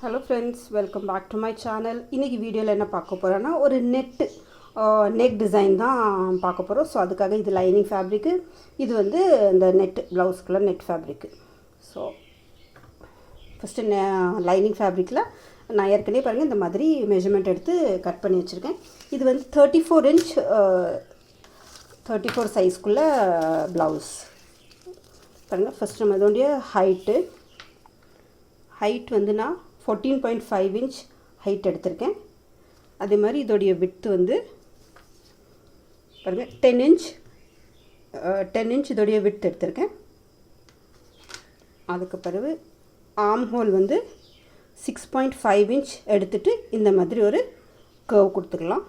Hello friends welcome back to my channel இன்றைக்கி வீடியோவில் என்ன பார்க்க போகிறோன்னா ஒரு நெட்டு நெக் டிசைன் தான் பார்க்க போகிறோம் ஸோ அதுக்காக இது லைனிங் ஃபேப்ரிக்கு இது வந்து இந்த net ப்ளவுஸ்க்குள்ள net fabric so first lining ஃபேப்ரிக்கில் நான் ஏற்கனவே பாருங்கள் இந்த மாதிரி மெஷர்மெண்ட் எடுத்து கட் பண்ணி வச்சுருக்கேன். இது வந்து thirty four inch thirty four சைஸ்க்குள்ளே blouse பாருங்கள் ஃபஸ்ட் நம்ம இதோடைய ஹைட்டு ஹைட் வந்து நான் fourteen point five inch height எடுத்திருக்கேன். அதே மாதிரி இதோடைய விட்த்து வந்து பாருங்கள் டென் இன்ச் டென் இன்ச் இதோடைய வித் எடுத்திருக்கேன். அதுக்கு பிறகு ஆம் ஹோல் வந்து சிக்ஸ் பாயிண்ட் ஃபைவ் இன்ச் எடுத்துகிட்டு இந்த மாதிரி ஒரு கர்வ் கொடுத்துக்கலாம்.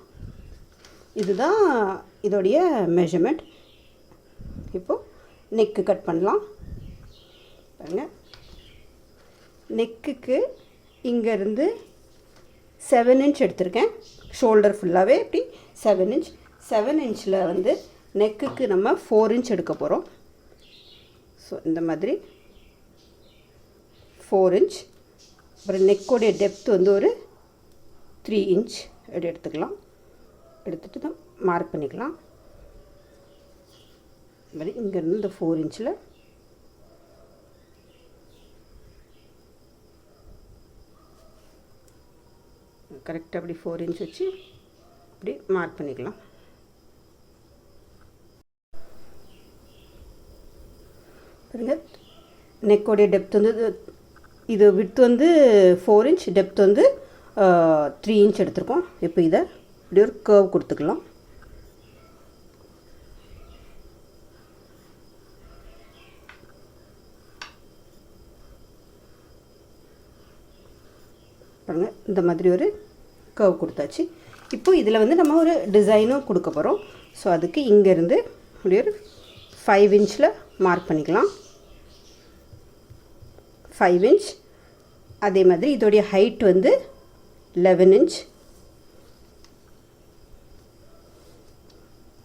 இதுதான் இதோடைய மெஷர்மெண்ட் இப்போது நெக்கு கட் பண்ணலாம். பாருங்கள் நெக்குக்கு இங்கேருந்து செவன் இன்ச் எடுத்திருக்கேன். ஷோல்டர் ஃபுல்லாகவே இப்படி செவன் இன்ச் செவன் இன்ச்சில் வந்து நெக்குக்கு நம்ம ஃபோர் இன்ச் எடுக்க போகிறோம் ஸோ இந்த மாதிரி ஃபோர் இன்ச் அப்புறம் நெக்கோடைய டெப்த் வந்து ஒரு த்ரீ இன்ச் அப்படி எடுத்துக்கலாம். எடுத்துகிட்டு தான் மார்க் பண்ணிக்கலாம். இது மாதிரி இங்கேருந்து இந்த ஃபோர் இன்ச்சில் கரெக்டாக அப்படி ஃபோர் இன்ச் வச்சு இப்படி மார்க் பண்ணிக்கலாம். பாருங்க நெக்கோடைய டெப்த் வந்து இது விட்த் வந்து ஃபோர் இன்ச் டெப்த் வந்து த்ரீ இன்ச் எடுத்திருக்கோம். இப்போ இதை இப்படி ஒரு கர்வ் கொடுத்துக்கலாம் பாருங்கள் இந்த மாதிரி ஒரு கர்வ் கொடுத்தாச்சு. இப்போ இதில் வந்து நம்ம ஒரு டிசைனும் கொடுக்க போகிறோம் ஸோ அதுக்கு இங்கேருந்து இப்படி ஒரு ஃபைவ் இன்ச்சில் மார்க் பண்ணிக்கலாம். ஃபைவ் இன்ச் அதே மாதிரி இதோடைய ஹைட் வந்து லெவன் இன்ச்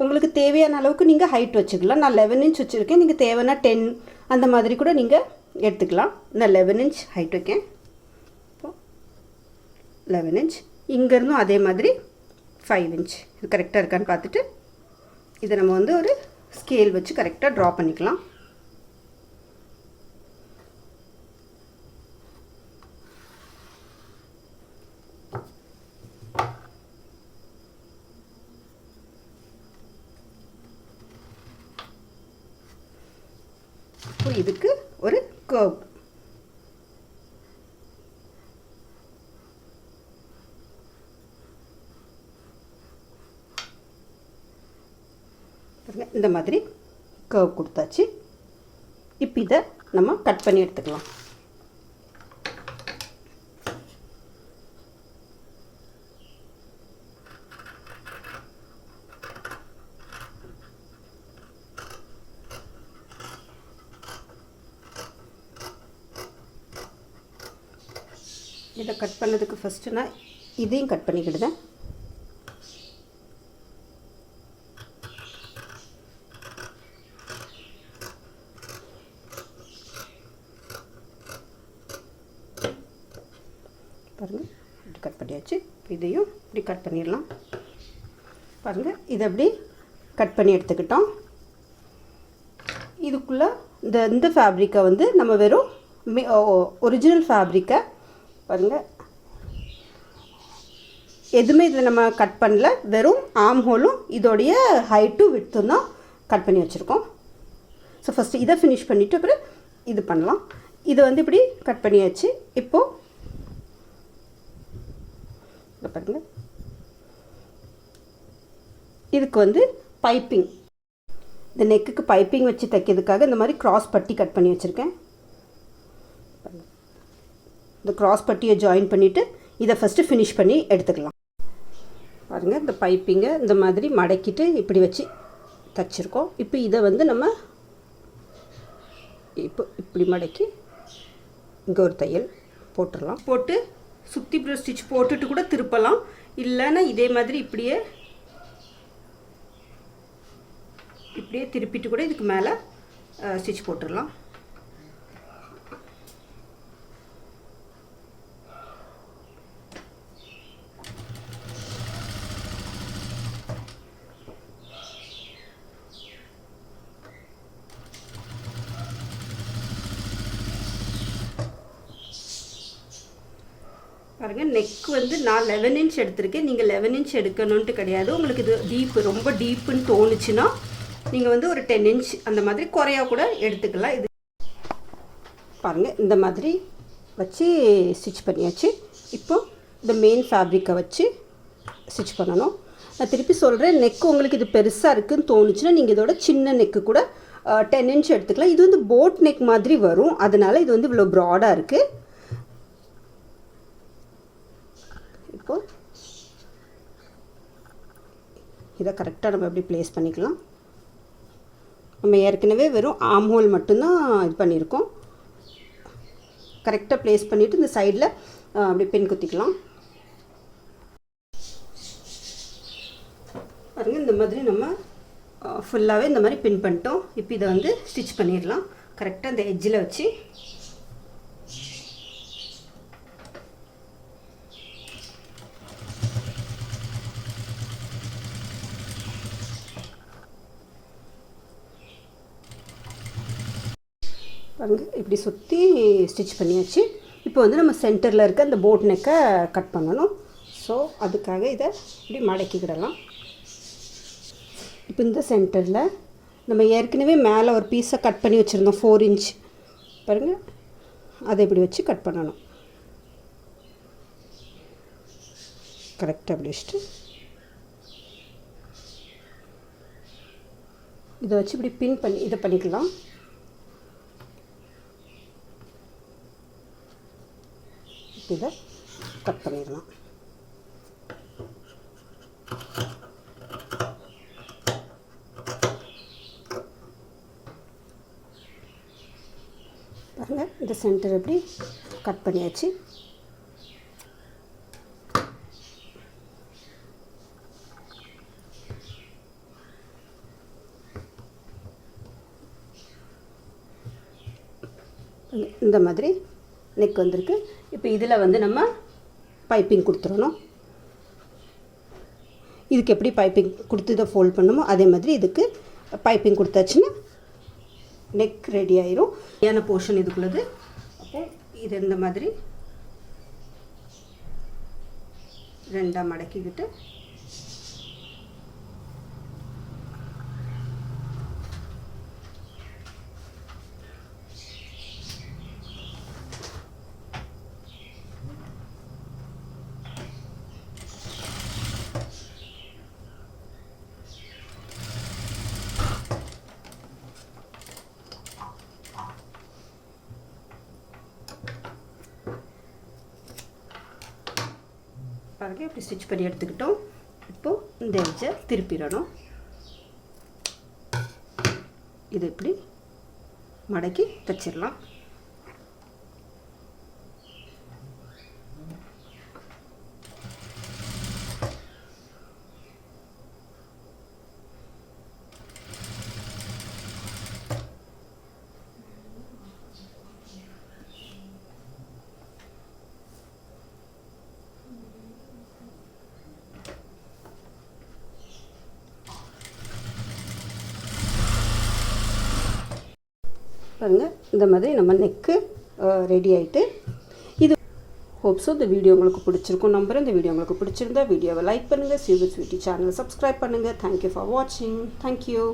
உங்களுக்கு தேவையான அளவுக்கு நீங்கள் ஹைட் வச்சுக்கலாம். நான் லெவன் இன்ச் வச்சுருக்கேன். நீங்கள் தேவைன்னா டென் அந்த மாதிரி கூட நீங்கள் எடுத்துக்கலாம். நான் லெவன் இன்ச் ஹைட் வைக்கேன். லெவன் இன்ச் இங்கேருந்தும் அதே மாதிரி ஃபைவ் இன்ச் இது கரெக்டாக இருக்கான்னு பார்த்துட்டு இதை நம்ம வந்து ஒரு ஸ்கேல் வச்சு கரெக்டாக ட்ரா பண்ணிக்கலாம். இதுக்கு ஒரு கர்வ் இந்த மாதிரி கர்வ் கொடுத்தாச்சு. இப்போ இதை நம்ம கட் பண்ணி எடுத்துக்கலாம். இதை கட் பண்ணதுக்கு ஃபஸ்ட்டு நான் இதையும் கட் பண்ணிக்கிடுதேன் பாருங்கள் இப்படி கட் பண்ணியாச்சு. இதையும் இப்படி கட் பண்ணிடலாம். பாருங்கள் இதை அப்படி கட் பண்ணி எடுத்துக்கிட்டோம். இதுக்குள்ளே இந்த இந்த ஃபேப்ரிக்கை வந்து நம்ம வெறும் ஒரிஜினல் ஃபேப்ரிக்கை பாருங்கள் எதுவுமே இதில் நம்ம கட் பண்ணல. வெறும் ஆம் ஹோலும் இதோடைய ஹைட்டும் விட்டும் தான் கட் பண்ணி வச்சுருக்கோம். ஸோ ஃபஸ்ட்டு இதை ஃபினிஷ் பண்ணிவிட்டு அப்புறம் இது பண்ணலாம். இதை வந்து இப்படி கட் பண்ணியாச்சு. இப்போது பாருங்கள் இதுக்கு வந்து பைப்பிங் இந்த நெக்குக்கு பைப்பிங் வச்சு தைக்கிறதுக்காக இந்த மாதிரி கிராஸ் பட்டி கட் பண்ணி வச்சுருக்கேன். இந்த கிராஸ் பட்டியை ஜாயின் பண்ணிவிட்டு இதை ஃபஸ்ட்டு ஃபினிஷ் பண்ணி எடுத்துக்கலாம். பாருங்கள் இந்த பைப்பிங்கை இந்த மாதிரி மடக்கிட்டு இப்படி வச்சு தைச்சிருக்கோம். இப்போ இதை வந்து நம்ம இப்போ இப்படி மடக்கி இங்கே ஒரு தையல் போட்டுடலாம். போட்டு சுற்றி ப்ரோ ஸ்டிச் போட்டுட்டு கூட திருப்பலாம். இல்லைன்னா இதே மாதிரி இப்படியே இப்படியே திருப்பிட்டு கூட இதுக்கு மேலே ஸ்டிச் போட்டுடலாம் பாருங்கள் நெக் வந்து நான் லெவன் இன்ச் எடுத்திருக்கேன். நீங்கள் லெவன் இன்ச் எடுக்கணுன்ட்டு கிடையாது. உங்களுக்கு இது டீப்பு ரொம்ப டீப்புன்னு தோணுச்சுன்னா நீங்கள் வந்து ஒரு டென் இன்ச் அந்த மாதிரி குறையாக கூட எடுத்துக்கலாம். இது பாருங்கள் இந்த மாதிரி வச்சு ஸ்டிச் பண்ணியாச்சு. இப்போ இந்த மெயின் ஃபேப்ரிக்கை வச்சு ஸ்டிச் பண்ணணும். நான் திருப்பி சொல்கிறேன் நெக் உங்களுக்கு இது பெருசாக இருக்குன்னு தோணுச்சுன்னா நீங்கள் இதோட சின்ன நெக்கு கூட டென் இன்ச் எடுத்துக்கலாம். இது வந்து போட் நெக் மாதிரி வரும். அதனால் இது வந்து இவ்வளோ ப்ராடாக இருக்குது இருக்கும். இதை கரெக்டாக நம்ம எப்படி ப்ளேஸ் பண்ணிக்கலாம்? நம்ம ஏற்கனவே வெறும் ஆம் ஹோல் மட்டும்தான் இது பண்ணியிருக்கோம். கரெக்டாக ப்ளேஸ் பண்ணிவிட்டு இந்த சைடில் அப்படி பின் குத்திக்கலாம். பாருங்க இந்த மாதிரி நம்ம ஃபுல்லாகவே இந்த மாதிரி பின் பண்ணிட்டோம். இப்போ இதை வந்து ஸ்டிச் பண்ணிடலாம். கரெக்டாக இந்த எஜ்ஜில் வச்சு அங்கே இப்படி சுற்றி ஸ்டிச் பண்ணியாச்சு. இப்போ வந்து நம்ம சென்டரில் இருக்க அந்த போட் நெக்கை கட் பண்ணணும். ஸோ அதுக்காக இதை இப்படி மடக்கிக்கிடலாம். இப்போ இந்த சென்டரில் நம்ம ஏற்கனவே மேலே ஒரு பீஸை கட் பண்ணி வச்சுருந்தோம் ஃபோர் இன்ச் பாருங்கள் அதை இப்படி வச்சு கட் பண்ணணும். கரெக்டாக அப்படி வச்சுட்டு. இதை வச்சு இப்படி பின் பண்ணி இதை பண்ணிக்கலாம். இதை கட் பண்ணிடலாம். பாருங்கள் இந்த சென்டர் எப்படி கட் பண்ணியாச்சு. இந்த மாதிரி நெக் வந்திருக்கு. இப்போ இதில் வந்து நம்ம பைப்பிங் கொடுத்துடணும். இதுக்கு எப்படி பைப்பிங் கொடுத்து இதை ஃபோல்ட் பண்ணுமோ அதே மாதிரி இதுக்கு பைப்பிங் கொடுத்தாச்சுன்னா நெக் ரெடி ஆயிரும். ஏன போர்ஷன் இதுக்குள்ளது. அப்போ இது இந்த மாதிரி ரெண்டாக மடக்கிக்கிட்டு பாருங்கள் இப்படி ஸ்டிச் பண்ணி எடுத்துக்கிட்டோம். இப்போது இந்த எட்ஜை திருப்பிடணும். இது இப்படி மடக்கி தச்சிடலாம் பாருங்கள் இந்த மாதிரி நம்ம நெக்கு ரெடி ஆகிட்டு இது ஹோப்ஸோ இந்த வீடியோ உங்களுக்கு பிடிச்சிருக்கும் நம்பர் இந்த வீடியோ உங்களுக்கு பிடிச்சிருந்தா வீடியோவை லைக் பண்ணுங்கள் சிவி ஸ்வீட்டி சேனலை சப்ஸ்கிரைப் பண்ணுங்கள் தேங்க்யூ ஃபார் வாட்சிங் தேங்க்யூ